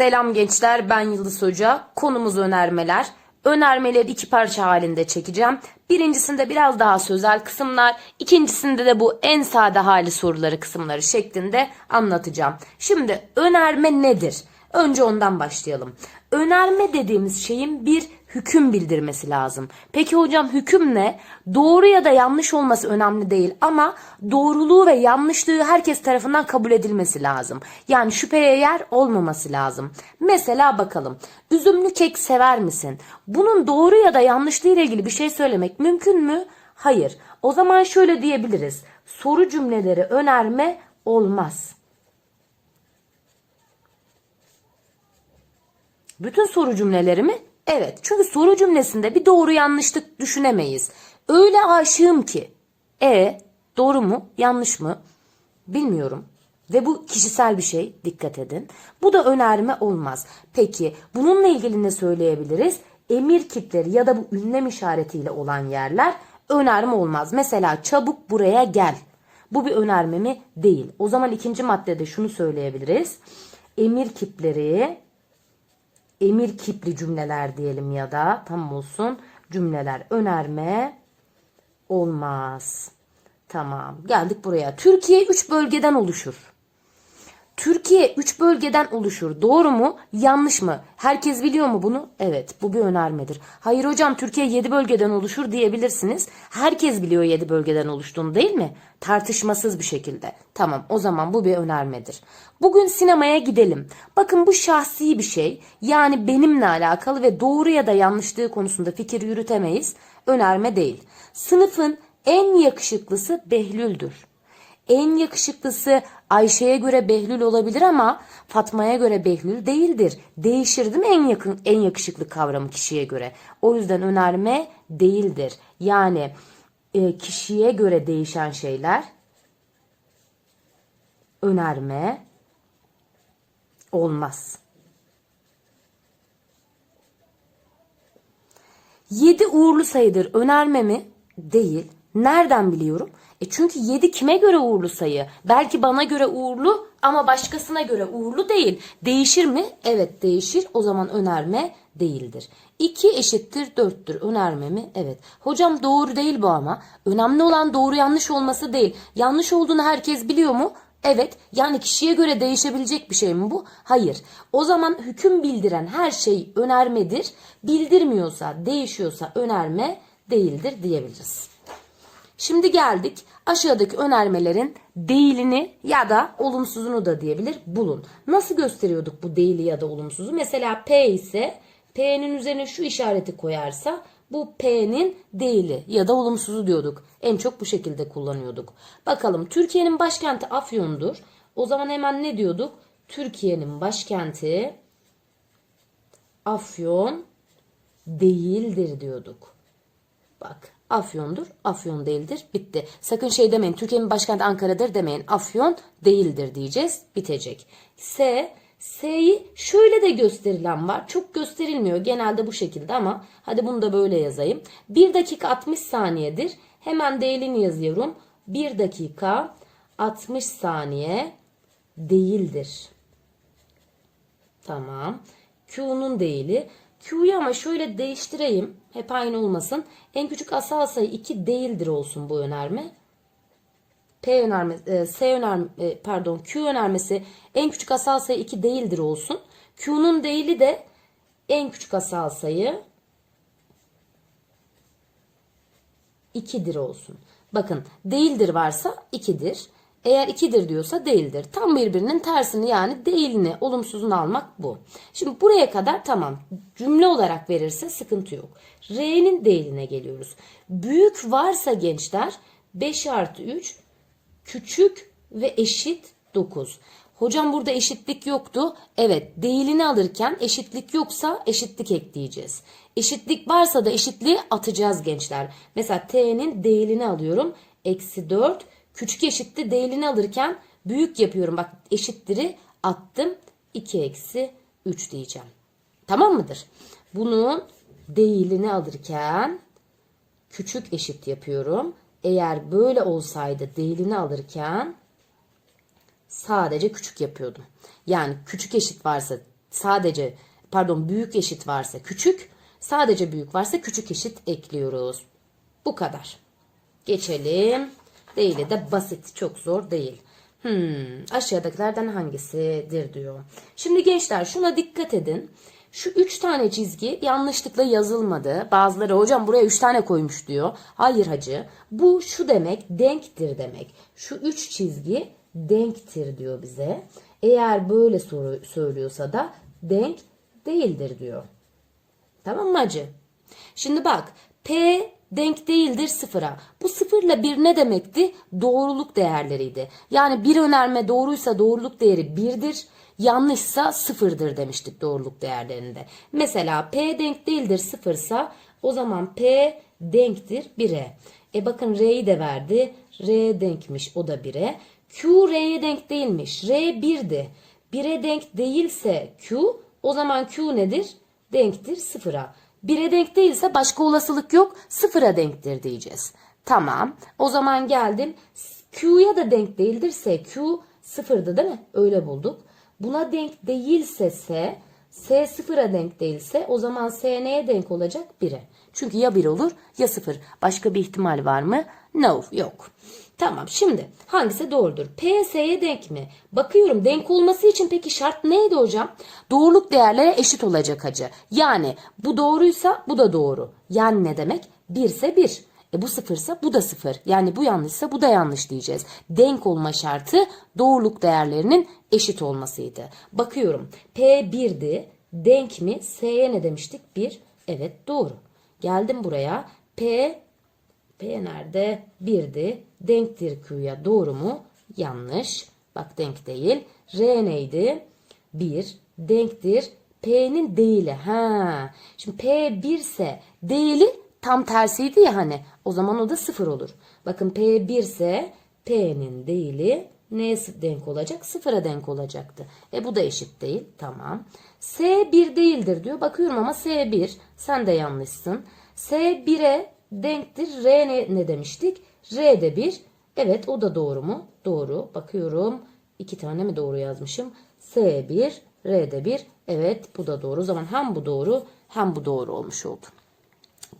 Selam gençler ben Yıldız Hoca. Konumuz önermeler. Önermeleri iki parça halinde çekeceğim. Birincisinde biraz daha sözel kısımlar, ikincisinde de bu en sade hali soruları kısımları şeklinde anlatacağım. Şimdi önerme nedir? Önce ondan başlayalım. Önerme dediğimiz şeyin bir hüküm bildirmesi lazım. Peki hocam hüküm ne? Doğru ya da yanlış olması önemli değil ama doğruluğu ve yanlışlığı herkes tarafından kabul edilmesi lazım. Yani şüpheye yer olmaması lazım. Mesela bakalım. Üzümlü kek sever misin? Bunun doğru ya da yanlışlığı ile ilgili bir şey söylemek mümkün mü? Hayır. O zaman şöyle diyebiliriz. Soru cümleleri önerme olmaz. Bütün soru cümleleri mi? Evet. Çünkü soru cümlesinde bir doğru yanlışlık düşünemeyiz. Öyle aşığım ki. E doğru mu? Yanlış mı? Bilmiyorum. Ve bu kişisel bir şey. Dikkat edin. Bu da önerme olmaz. Peki bununla ilgili ne söyleyebiliriz? Emir kipleri ya da bu ünlem işaretiyle olan yerler önerme olmaz. Mesela çabuk buraya gel. Bu bir önerme mi? Değil. O zaman ikinci maddede şunu söyleyebiliriz. Emir kipleri emir kipli cümleler diyelim ya da tam olsun cümleler önerme olmaz. Tamam geldik buraya. Türkiye 3 bölgeden oluşur. Türkiye 3 bölgeden oluşur. Doğru mu? Yanlış mı? Herkes biliyor mu bunu? Evet, bu bir önermedir. Hayır hocam Türkiye 7 bölgeden oluşur diyebilirsiniz. Herkes biliyor 7 bölgeden oluştuğunu değil mi? Tartışmasız bir şekilde. Tamam, o zaman bu bir önermedir. Bugün sinemaya gidelim. Bakın bu şahsi bir şey. Yani benimle alakalı ve doğru ya da yanlışlığı konusunda fikir yürütemeyiz. Önerme değil. Sınıfın en yakışıklısı Behlül'dür. En yakışıklısı Ayşe'ye göre Behlül olabilir ama Fatma'ya göre Behlül değildir. Değişir değil mi en yakın en yakışıklı kavramı kişiye göre? O yüzden önerme değildir. Yani e, kişiye göre değişen şeyler önerme olmaz. 7 uğurlu sayıdır önerme mi? Değil. Nereden biliyorum? E çünkü 7 kime göre uğurlu sayı? Belki bana göre uğurlu ama başkasına göre uğurlu değil. Değişir mi? Evet değişir. O zaman önerme değildir. 2 eşittir 4'tür. Önerme mi? Evet. Hocam doğru değil bu ama. Önemli olan doğru yanlış olması değil. Yanlış olduğunu herkes biliyor mu? Evet. Yani kişiye göre değişebilecek bir şey mi bu? Hayır. O zaman hüküm bildiren her şey önermedir. Bildirmiyorsa, değişiyorsa önerme değildir diyebiliriz. Şimdi geldik aşağıdaki önermelerin değilini ya da olumsuzunu da diyebilir bulun. Nasıl gösteriyorduk bu değili ya da olumsuzu? Mesela P ise P'nin üzerine şu işareti koyarsa bu P'nin değili ya da olumsuzu diyorduk. En çok bu şekilde kullanıyorduk. Bakalım Türkiye'nin başkenti Afyon'dur. O zaman hemen ne diyorduk? Türkiye'nin başkenti Afyon değildir diyorduk. Bak Afyon'dur, Afyon değildir. Bitti. Sakın şey demeyin. Türkiye'nin başkenti Ankara'dır demeyin. Afyon değildir diyeceğiz. Bitecek. S S'yi şöyle de gösterilen var. Çok gösterilmiyor genelde bu şekilde ama hadi bunu da böyle yazayım. 1 dakika 60 saniyedir. Hemen değilini yazıyorum. 1 dakika 60 saniye değildir. Tamam. Q'nun değili. Q'yu ama şöyle değiştireyim. Hep aynı olmasın. En küçük asal sayı 2 değildir olsun bu önerme. P önermesi, e, S önerme, e, pardon Q önermesi en küçük asal sayı 2 değildir olsun. Q'nun değili de en küçük asal sayı 2'dir olsun. Bakın değildir varsa 2'dir. Eğer 2'dir diyorsa değildir. Tam birbirinin tersini yani değilini, olumsuzunu almak bu. Şimdi buraya kadar tamam. Cümle olarak verirse sıkıntı yok. R'nin değiline geliyoruz. Büyük varsa gençler 5 artı 3 küçük ve eşit 9. Hocam burada eşitlik yoktu. Evet değilini alırken eşitlik yoksa eşitlik ekleyeceğiz. Eşitlik varsa da eşitliği atacağız gençler. Mesela t'nin değilini alıyorum. Eksi 4 küçük eşitli değilini alırken büyük yapıyorum. Bak eşittiri attım. 2 eksi 3 diyeceğim. Tamam mıdır? Bunun değilini alırken küçük eşit yapıyorum. Eğer böyle olsaydı değilini alırken sadece küçük yapıyordum. Yani küçük eşit varsa sadece pardon büyük eşit varsa küçük, sadece büyük varsa küçük eşit ekliyoruz. Bu kadar. Geçelim. Değili de basit, çok zor değil. Hmm, aşağıdakilerden hangisidir diyor. Şimdi gençler şuna dikkat edin. Şu üç tane çizgi yanlışlıkla yazılmadı. Bazıları hocam buraya üç tane koymuş diyor. Hayır hacı. Bu şu demek denktir demek. Şu üç çizgi denktir diyor bize. Eğer böyle soru söylüyorsa da denk değildir diyor. Tamam mı hacı? Şimdi bak P denk değildir sıfıra. Bu sıfırla bir ne demekti? Doğruluk değerleriydi. Yani bir önerme doğruysa doğruluk değeri birdir. Yanlışsa sıfırdır demiştik doğruluk değerlerinde. Mesela P denk değildir sıfırsa o zaman P denktir 1'e. E bakın R'yi de verdi. R denkmiş o da 1'e. Q R'ye denk değilmiş. R 1'di. 1'e denk değilse Q o zaman Q nedir? Denktir sıfıra. 1'e denk değilse başka olasılık yok. Sıfıra denktir diyeceğiz. Tamam. O zaman geldim. Q'ya da denk değildirse Q sıfırdı değil mi? Öyle bulduk. Buna denk değilse S, S sıfıra denk değilse o zaman S neye denk olacak? 1'e. Çünkü ya 1 olur ya 0. Başka bir ihtimal var mı? No, yok. Tamam şimdi hangisi doğrudur? P S'ye denk mi? Bakıyorum denk olması için peki şart neydi hocam? Doğruluk değerlere eşit olacak hacı. Yani bu doğruysa bu da doğru. Yani ne demek? 1 ise 1. E bu sıfırsa bu da sıfır. Yani bu yanlışsa bu da yanlış diyeceğiz. Denk olma şartı doğruluk değerlerinin eşit olmasıydı. Bakıyorum P 1'di. Denk mi? S'ye ne demiştik? 1. Evet doğru. Geldim buraya. P P nerede? 1'di. Denktir Q'ya. Doğru mu? Yanlış. Bak denk değil. R neydi? 1. Denktir. P'nin değili. Ha. Şimdi P 1 ise değili tam tersiydi ya hani. O zaman o da 0 olur. Bakın P 1 ise P'nin değili neye denk olacak? Sıfıra denk olacaktı. E bu da eşit değil. Tamam. S 1 değildir diyor. Bakıyorum ama S 1. Sen de yanlışsın. S 1'e denktir. R ne, ne demiştik? R de 1. Evet o da doğru mu? Doğru. Bakıyorum. İki tane mi doğru yazmışım? S 1, R de 1. Evet bu da doğru. O zaman hem bu doğru hem bu doğru olmuş oldu.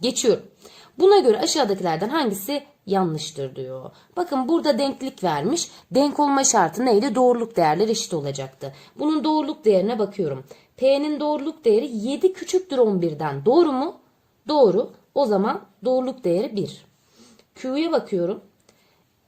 Geçiyorum. Buna göre aşağıdakilerden hangisi yanlıştır diyor. Bakın burada denklik vermiş. Denk olma şartı neydi? Doğruluk değerleri eşit olacaktı. Bunun doğruluk değerine bakıyorum. P'nin doğruluk değeri 7 küçüktür 11'den. Doğru mu? Doğru. O zaman doğruluk değeri 1. Q'ya bakıyorum.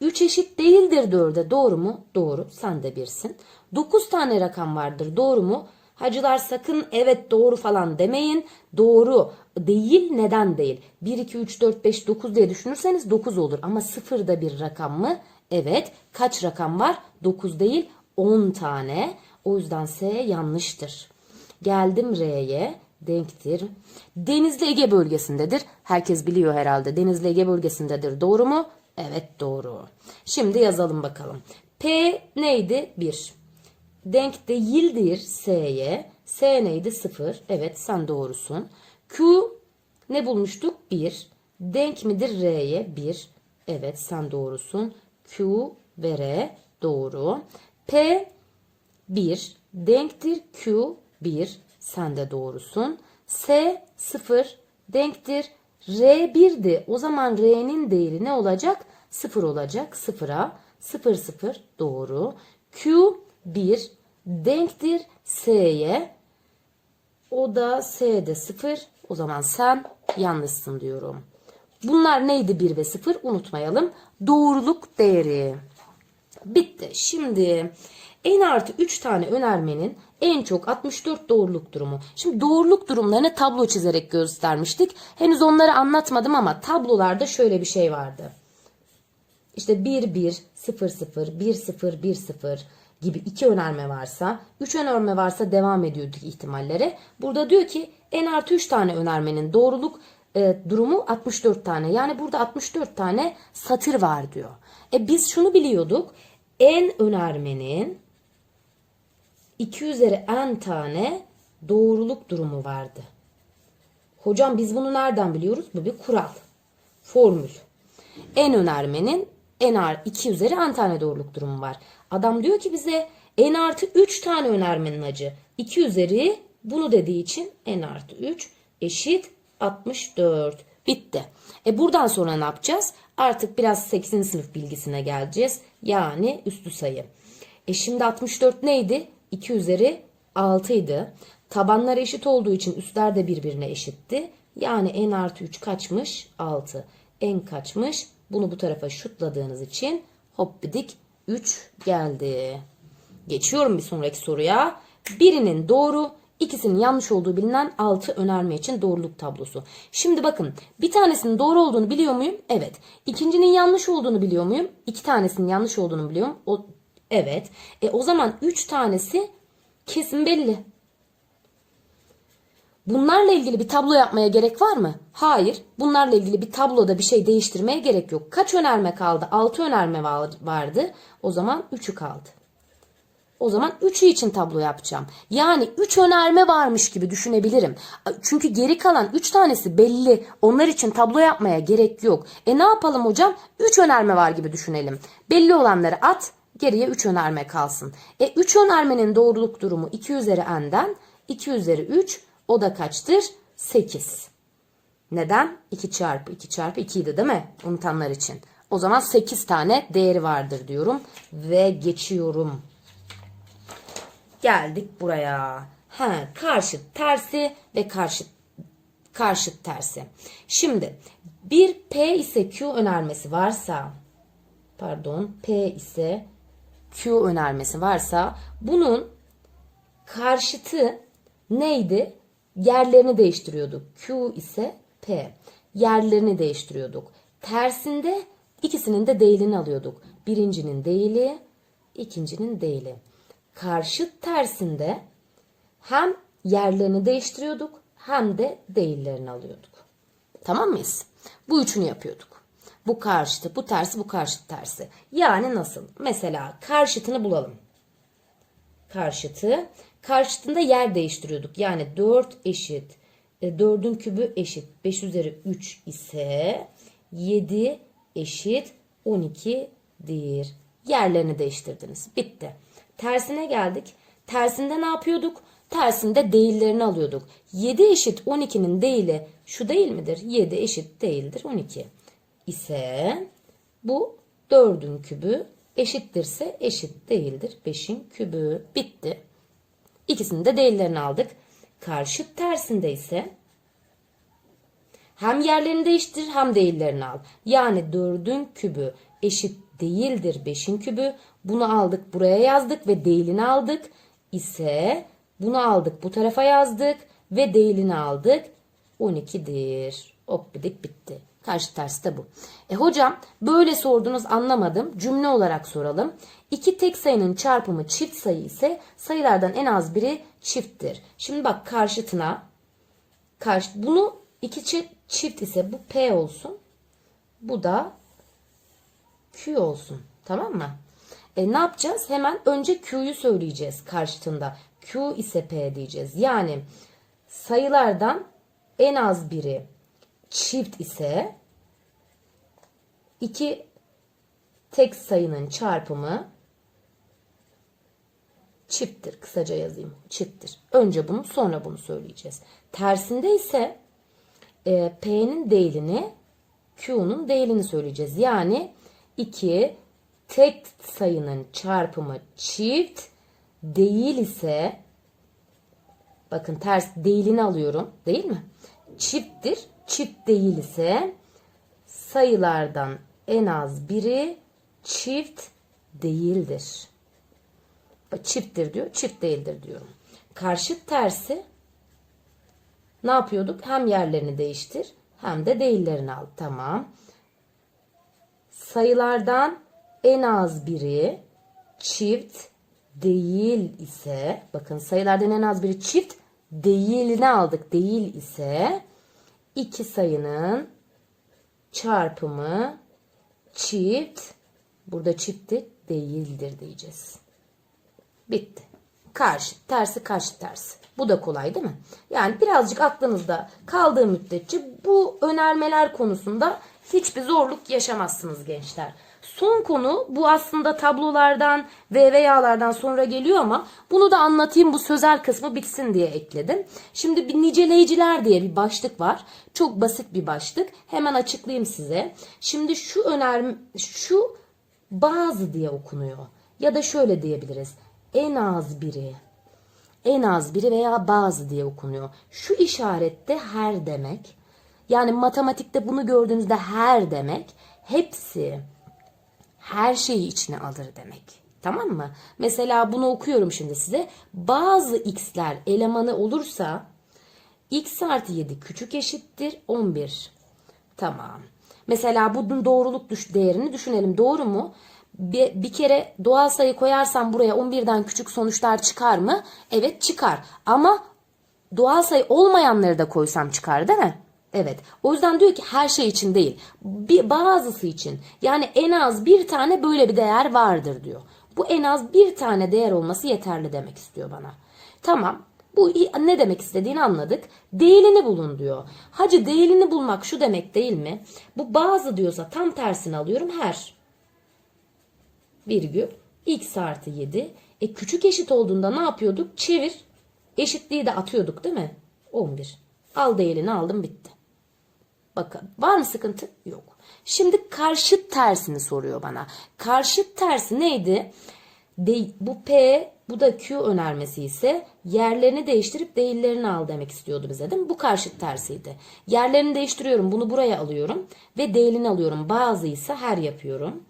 3 eşit değildir 4'e. Doğru mu? Doğru. Sen de birsin. 9 tane rakam vardır. Doğru mu? Hacılar sakın evet doğru falan demeyin. Doğru değil neden değil? 1, 2, 3, 4, 5, 9 diye düşünürseniz 9 olur. Ama sıfırda bir rakam mı? Evet. Kaç rakam var? 9 değil 10 tane. O yüzden S yanlıştır. Geldim R'ye. Denktir. Denizli Ege bölgesindedir. Herkes biliyor herhalde. Denizli Ege bölgesindedir. Doğru mu? Evet doğru. Şimdi yazalım bakalım. P neydi? 1 denk değildir S'ye. S neydi? 0. Evet sen doğrusun. Q ne bulmuştuk? 1. Denk midir R'ye? 1. Evet sen doğrusun. Q ve R doğru. P 1. Denktir Q 1. Sen de doğrusun. S 0. Denktir R 1'di. O zaman R'nin değeri ne olacak? 0 olacak. 0'a 0 0 doğru. Q 1 denktir S'ye. O da S'de 0. O zaman sen yanlışsın diyorum. Bunlar neydi 1 ve 0? Unutmayalım. Doğruluk değeri. Bitti. Şimdi en artı 3 tane önermenin en çok 64 doğruluk durumu. Şimdi doğruluk durumlarını tablo çizerek göstermiştik. Henüz onları anlatmadım ama tablolarda şöyle bir şey vardı. İşte 1 1 0 0 1 0 1 0 gibi iki önerme varsa, üç önerme varsa devam ediyorduk ihtimallere. Burada diyor ki en artı 3 tane önermenin doğruluk e, durumu 64 tane. Yani burada 64 tane satır var diyor. E biz şunu biliyorduk. En önermenin 2 üzeri n tane doğruluk durumu vardı. Hocam biz bunu nereden biliyoruz? Bu bir kural. Formül. En önermenin en ağır 2 üzeri n tane doğruluk durumu var. Adam diyor ki bize n artı 3 tane önermenin acı. 2 üzeri bunu dediği için n artı 3 eşit 64. Bitti. E buradan sonra ne yapacağız? Artık biraz 8. sınıf bilgisine geleceğiz. Yani üstü sayı. E şimdi 64 neydi? 2 üzeri 6 idi. Tabanlar eşit olduğu için üstler de birbirine eşitti. Yani n artı 3 kaçmış? 6. n kaçmış? Bunu bu tarafa şutladığınız için hoppidik 3 geldi. Geçiyorum bir sonraki soruya. Birinin doğru, ikisinin yanlış olduğu bilinen 6 önerme için doğruluk tablosu. Şimdi bakın bir tanesinin doğru olduğunu biliyor muyum? Evet. İkincinin yanlış olduğunu biliyor muyum? İki tanesinin yanlış olduğunu biliyorum. O, evet. E o zaman 3 tanesi kesin belli. Bunlarla ilgili bir tablo yapmaya gerek var mı? Hayır. Bunlarla ilgili bir tabloda bir şey değiştirmeye gerek yok. Kaç önerme kaldı? 6 önerme var- vardı. O zaman 3'ü kaldı. O zaman 3'ü için tablo yapacağım. Yani 3 önerme varmış gibi düşünebilirim. Çünkü geri kalan 3 tanesi belli. Onlar için tablo yapmaya gerek yok. E ne yapalım hocam? 3 önerme var gibi düşünelim. Belli olanları at, geriye 3 önerme kalsın. E 3 önermenin doğruluk durumu 2 üzeri n'den 2 üzeri 3 o da kaçtır? 8. Neden? 2 çarpı 2 çarpı 2 idi değil mi? Unutanlar için. O zaman 8 tane değeri vardır diyorum. Ve geçiyorum. Geldik buraya. Ha, karşıt tersi ve karşıt karşıt tersi. Şimdi bir P ise Q önermesi varsa pardon P ise Q önermesi varsa bunun karşıtı neydi? Yerlerini değiştiriyorduk. Q ise P. Yerlerini değiştiriyorduk. Tersinde ikisinin de değilini alıyorduk. Birincinin değili, ikincinin değili. Karşıt tersinde hem yerlerini değiştiriyorduk hem de değillerini alıyorduk. Tamam mıyız? Bu üçünü yapıyorduk. Bu karşıtı, bu tersi, bu karşıt tersi. Yani nasıl? Mesela karşıtını bulalım karşıtı. Karşıtında yer değiştiriyorduk. Yani 4 eşit. E, 4'ün kübü eşit. 5 üzeri 3 ise 7 eşit 12'dir. Yerlerini değiştirdiniz. Bitti. Tersine geldik. Tersinde ne yapıyorduk? Tersinde değillerini alıyorduk. 7 eşit 12'nin değili şu değil midir? 7 eşit değildir 12 ise bu 4'ün kübü eşittirse eşit değildir 5'in kübü. Bitti. İkisinin de değillerini aldık. Karşıt tersinde ise hem yerlerini değiştir hem değillerini al. Yani 4'ün kübü eşit değildir 5'in kübü. Bunu aldık buraya yazdık ve değilini aldık. ise bunu aldık bu tarafa yazdık ve değilini aldık. 12'dir. Hoppidik bitti. Karşı tersi de bu. E hocam böyle sordunuz anlamadım. Cümle olarak soralım. İki tek sayının çarpımı çift sayı ise sayılardan en az biri çifttir. Şimdi bak karşıtına karşı bunu iki çift, çift ise bu P olsun. Bu da Q olsun. Tamam mı? E ne yapacağız? Hemen önce Q'yu söyleyeceğiz karşıtında. Q ise P diyeceğiz. Yani sayılardan en az biri çift ise iki tek sayının çarpımı çifttir. Kısaca yazayım. Çifttir. Önce bunu sonra bunu söyleyeceğiz. Tersinde ise e, P'nin değilini Q'nun değilini söyleyeceğiz. Yani 2 tek sayının çarpımı çift değil ise bakın ters değilini alıyorum değil mi? Çifttir. Çift değil ise sayılardan en az biri çift değildir. Çifttir diyor, çift değildir diyorum. Karşıt tersi ne yapıyorduk? Hem yerlerini değiştir hem de değillerini al. Tamam. Sayılardan en az biri çift değil ise bakın sayılardan en az biri çift değilini aldık. Değil ise iki sayının çarpımı çift burada çifti değildir diyeceğiz. Bitti. Karşı tersi karşı tersi. Bu da kolay değil mi? Yani birazcık aklınızda kaldığı müddetçe bu önermeler konusunda hiçbir zorluk yaşamazsınız gençler. Son konu bu aslında tablolardan ve veyalardan sonra geliyor ama bunu da anlatayım bu sözel kısmı bitsin diye ekledim. Şimdi bir niceleyiciler diye bir başlık var. Çok basit bir başlık. Hemen açıklayayım size. Şimdi şu öner şu bazı diye okunuyor. Ya da şöyle diyebiliriz. En az biri. En az biri veya bazı diye okunuyor. Şu işarette her demek. Yani matematikte bunu gördüğünüzde her demek. Hepsi her şeyi içine alır demek. Tamam mı? Mesela bunu okuyorum şimdi size. Bazı x'ler elemanı olursa x artı 7 küçük eşittir 11. Tamam. Mesela bunun doğruluk düş değerini düşünelim. Doğru mu? Bir, bir kere doğal sayı koyarsam buraya 11'den küçük sonuçlar çıkar mı? Evet çıkar. Ama doğal sayı olmayanları da koysam çıkar değil mi? Evet. O yüzden diyor ki her şey için değil. Bir, bazısı için. Yani en az bir tane böyle bir değer vardır diyor. Bu en az bir tane değer olması yeterli demek istiyor bana. Tamam. Bu ne demek istediğini anladık. Değilini bulun diyor. Hacı değilini bulmak şu demek değil mi? Bu bazı diyorsa tam tersini alıyorum her. Virgül x artı 7. E küçük eşit olduğunda ne yapıyorduk? Çevir. Eşitliği de atıyorduk değil mi? 11. Al değilini aldım bitti. Bakın var mı sıkıntı? Yok. Şimdi karşıt tersini soruyor bana. Karşıt tersi neydi? De, bu P bu da Q önermesi ise yerlerini değiştirip değillerini al demek istiyordu bize değil mi? Bu karşıt tersiydi. Yerlerini değiştiriyorum. Bunu buraya alıyorum. Ve değilini alıyorum. Bazı ise her yapıyorum.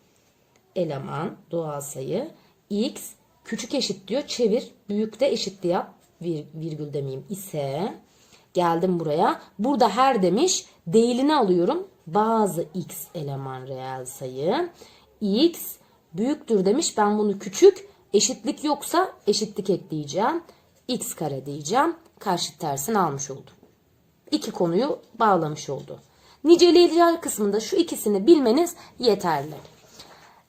Eleman doğal sayı. X küçük eşit diyor. Çevir. Büyük de eşit diye. Vir, virgül demeyeyim. ise geldim buraya. Burada her demiş. Değilini alıyorum. Bazı x eleman reel sayı. x büyüktür demiş. Ben bunu küçük. Eşitlik yoksa eşitlik ekleyeceğim. x kare diyeceğim. Karşıt tersini almış oldum. İki konuyu bağlamış oldu. Niceleyiciler kısmında şu ikisini bilmeniz yeterli.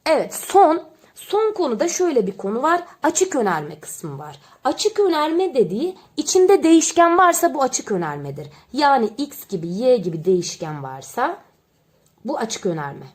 Evet son son konuda şöyle bir konu var. Açık önerme kısmı var. Açık önerme dediği içinde değişken varsa bu açık önermedir. Yani x gibi y gibi değişken varsa bu açık önerme.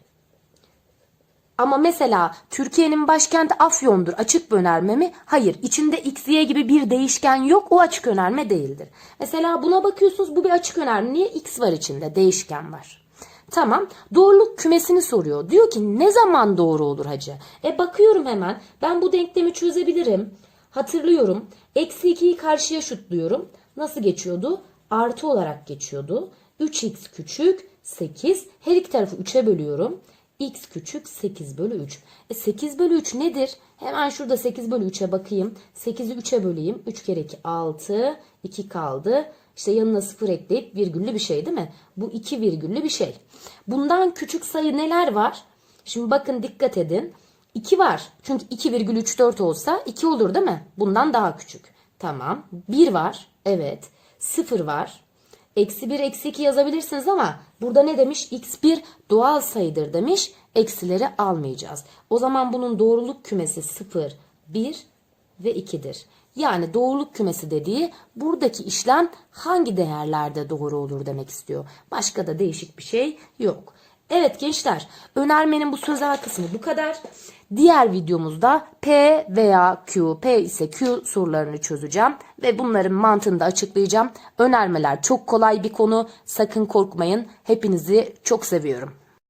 Ama mesela Türkiye'nin başkenti Afyon'dur. Açık bir önerme mi? Hayır. İçinde x, y gibi bir değişken yok. O açık önerme değildir. Mesela buna bakıyorsunuz bu bir açık önerme. Niye x var içinde? Değişken var. Tamam. Doğruluk kümesini soruyor. Diyor ki ne zaman doğru olur hacı? E bakıyorum hemen. Ben bu denklemi çözebilirim. Hatırlıyorum. Eksi 2'yi karşıya şutluyorum. Nasıl geçiyordu? Artı olarak geçiyordu. 3x küçük 8. Her iki tarafı 3'e bölüyorum. x küçük 8 bölü 3. E 8 bölü 3 nedir? Hemen şurada 8 bölü 3'e bakayım. 8'i 3'e böleyim. 3 kere 2 6. 2 kaldı. İşte yanına 0 ekleyip virgüllü bir şey değil mi? Bu 2 virgüllü bir şey. Bundan küçük sayı neler var? Şimdi bakın dikkat edin. 2 var. Çünkü 2,34 olsa 2 olur değil mi? Bundan daha küçük. Tamam. 1 var. Evet. 0 var. Eksi 1, eksi 2 yazabilirsiniz ama burada ne demiş? x1 doğal sayıdır demiş. Eksileri almayacağız. O zaman bunun doğruluk kümesi 0, 1 ve 2'dir. Yani doğruluk kümesi dediği buradaki işlem hangi değerlerde doğru olur demek istiyor. Başka da değişik bir şey yok. Evet gençler önermenin bu sözel kısmı bu kadar. Diğer videomuzda P veya Q, P ise Q sorularını çözeceğim ve bunların mantığını da açıklayacağım. Önermeler çok kolay bir konu. Sakın korkmayın. Hepinizi çok seviyorum.